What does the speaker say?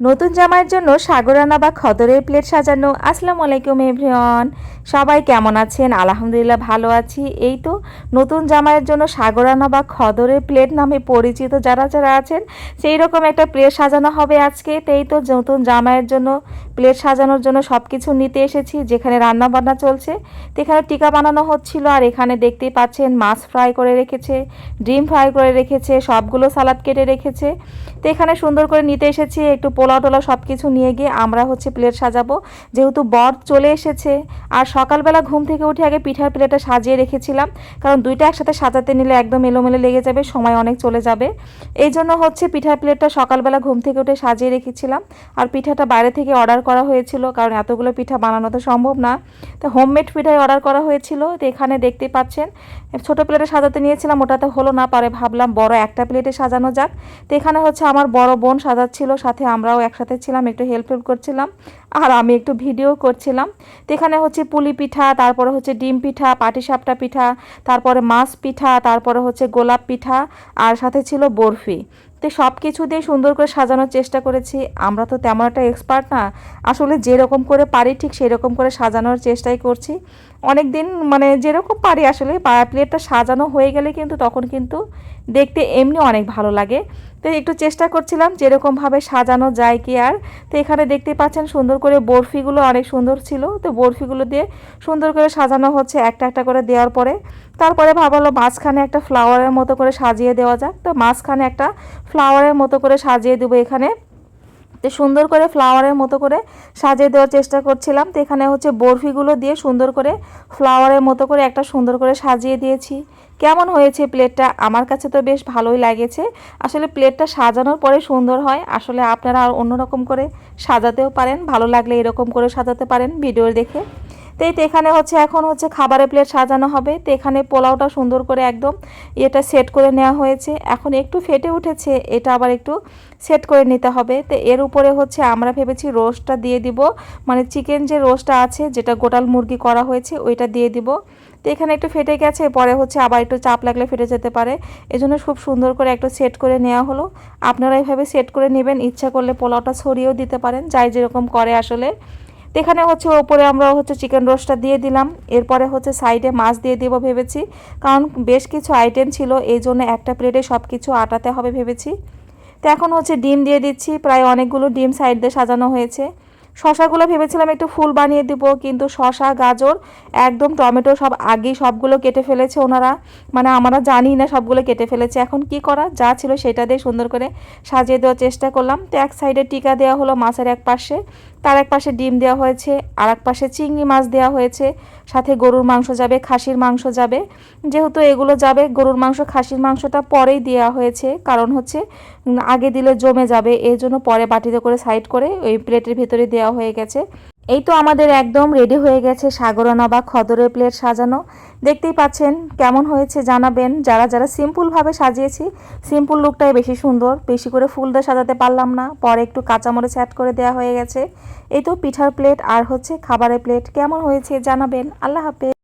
নতুন জামাইয়ের জন্য সাগরানা বা খদরের প্লেট সাজানো। আসসালামু আলাইকুম, এভরিওয়ান। সবাই কেমন আছেন? আলহামদুলিল্লাহ ভালো আছি। এই তো নতুন জামাইয়ের জন্য সাগরানা বা খদরের প্লেট নামে পরিচিত যারা যারা আছেন সেই রকম একটা প্লেট সাজানো হবে আজকে। তো এই তো নতুন জামাইয়ের জন্য প্লেট সাজানোর জন্য সব কিছু নিতে এসেছি, যেখানে রান্না বান্না চলছে। তো এখানে টিকা বানানো হচ্ছিল, আর এখানে দেখতেই পাচ্ছেন মাছ ফ্রাই করে রেখেছে, ডিম ফ্রাই করে রেখেছে, সবগুলো সালাদ কেটে রেখেছে। তো এখানে সুন্দর করে নিতে এসেছি, একটু পোলাও টোলাও সব কিছু নিয়ে গিয়ে আমরা হচ্ছে প্লেট সাজাবো। যেহেতু বর চলে এসেছে, আর সকালবেলা ঘুম থেকে উঠে আগে পিঠার প্লেটটা সাজিয়ে রেখেছিলাম, কারণ দুইটা একসাথে সাজাতে নিলে একদম এলোমেলো লেগে যাবে, সময় অনেক চলে যাবে। এই জন্য হচ্ছে পিঠার প্লেটটা সকালবেলা ঘুম থেকে উঠে সাজিয়ে রেখেছিলাম, আর পিঠাটা বাইরে থেকে অর্ডার করা হয়েছিল, কারণ এতগুলো পিঠা বানানো তো সম্ভব না। তো হোমমেড পিঠাই অর্ডার করা হয়েছিল, তো এখানে দেখতে পাচ্ছেন, ছোটো প্লেটে সাজাতে নিয়েছিলাম ওটাতে হলো না পারে, ভাবলাম বড় একটা প্লেটে সাজানো যাক। তো এখানে হচ্ছে আমার বড় বোন সাজাচ্ছিল, সাথে আমরাও একসাথে ছিলাম, একটু হেল্প হেল্প করছিলাম, আর আমি একটু ভিডিও করছিলাম। তো এখানে হচ্ছে পুলি পিঠা, তারপরে হচ্ছে ডিম পিঠা, পাটিসাপটা পিঠা, তারপরে মাছ পিঠা, তারপরে হচ্ছে গোলাপ পিঠা, আর সাথে ছিল বরফি। তো সব কিছু দিয়ে সুন্দর করে সাজানোর চেষ্টা করেছি। আমরা তো তেমন একটা এক্সপার্ট না। আসলে যেরকম করে পারি ঠিক সেই রকম করে সাজানোর চেষ্টাই করছি। অনেক দিন মানে যেরকম পারি আসলে প্লেটটা সাজানো হয়ে গেলে কিন্তু তখন কিন্তু দেখতে এমনি অনেক ভালো লাগে। তো একটু চেষ্টা করছিলাম যেরকমভাবে সাজানো যায় কি আর। তো এখানে দেখতে পাচ্ছেন সুন্দর করে বরফিগুলো অনেক সুন্দর ছিল। তো বরফিগুলো দিয়ে সুন্দর করে সাজানো হচ্ছে একটা একটা করে দেওয়ার পরে। তারপরে ভাবলো মাঝখানে একটা ফ্লাওয়ারের মতো করে সাজিয়ে দেওয়া যাক। তো মাঝখানে একটা ফ্লাওয়ারের মতো করে সাজিয়ে দেবো এখানে। তো সুন্দর করে ফ্লাওয়ারের মতো করে সাজিয়ে দেওয়ার চেষ্টা করছিলাম। তো এখানে হচ্ছে বরফিগুলো দিয়ে সুন্দর করে ফ্লাওয়ারের মতো করে একটা সুন্দর করে সাজিয়ে দিয়েছি। কেমন হয়েছে প্লেটটা আমার কাছে তো বেশ ভালোই লাগেছে। আসলে প্লেটটা সাজানোর পরে সুন্দর হয়। আসলে আপনারা আর অন্যরকম করে সাজাতেও পারেন। ভালো লাগলে এরকম করে সাজাতে পারেন ভিডিও দেখে। তো এই তো এখানে হচ্ছে, এখন হচ্ছে খাবারের প্লেট সাজানো হবে। তো এখানে পোলাওটা সুন্দর করে একদম এটা সেট করে নেওয়া হয়েছে। এখন একটু ফেটে উঠেছে, এটা আবার একটু সেট করে নিতে হবে। তো এর উপরে হচ্ছে আমরা ভেবেছি রোস্টটা দিয়ে দিব। মানে চিকেন যে রোস্টটা আছে, যেটা গোটাল মুরগি করা হয়েছে, ওইটা দিয়ে দিব। তো এখানে একটু ফেটে গেছে, পরে হচ্ছে আবার একটু চাপ লাগলে ফেটে যেতে পারে। এজন্য খুব সুন্দর করে একটু সেট করে নেওয়া হলো। আপনারা এইভাবে সেট করে নেবেন, ইচ্ছা করলে পোলাওটা ছড়িয়েও দিতে পারেন। যাই যেরকম করে আসলে। এখানে হচ্ছে ওপরে আমরা হচ্ছে চিকেন রোস্টটা দিয়ে দিলাম। এরপরে হচ্ছে সাইডে মাছ দিয়ে দেবো ভেবেছি। কারণ বেশ কিছু আইটেম ছিল, এই জন্য একটা প্লেটে সব কিছু আটাতে হবে ভেবেছি। তো এখন হচ্ছে ডিম দিয়ে দিচ্ছি, প্রায় অনেকগুলো ডিম সাইড দিয়ে সাজানো হয়েছে। শশাগুলো ভেবেছিলাম একটু ফুল বানিয়ে দিব, কিন্তু শশা, গাজর, একদম টমেটো সব আগেই সবগুলো কেটে ফেলেছে ওনারা। মানে আমরা জানি না সবগুলো কেটে ফেলেছে। এখন কি করা, যা ছিল সেটা দিয়ে সুন্দর করে সাজিয়ে দেওয়ার চেষ্টা করলাম। তো এক সাইডে টিকা দেওয়া হলো মাছের এক পাশে। তার এক পাশে ডিম দেওয়া হয়েছে, আর এক পাশে চিংড়ি মাছ দেওয়া হয়েছে। সাথে গরুর মাংস যাবে, খাসির মাংস যাবে। যেহেতু এগুলো যাবে, গরুর মাংস, খাসির মাংসটা পরেই দেওয়া হয়েছে। কারণ হচ্ছে আগে দিলে জমে যাবে, এই জন্য পরে বাটিতে করে সাইড করে ওই প্লেটের ভিতরে দেওয়া হয়ে গেছে। এই তো আমাদের একদম রেডি হয়ে গেছে সাগরানা বা খদরের প্লেট সাজানো। দেখতেই পাচ্ছেন কেমন হয়েছে জানাবেন। যারা যারা সিম্পলভাবে সাজিয়েছি সিম্পল লুকটাই বেশি সুন্দর। বেশি করে ফুল দিয়ে সাজাতে পারলাম না। পরে একটু কাঁচামরিচ অ্যাড করে দেওয়া হয়ে গেছে। এই তো পিঠার প্লেট আর হচ্ছে খাবারের প্লেট কেমন হয়েছে জানাবেন। আল্লাহ হাফেজ।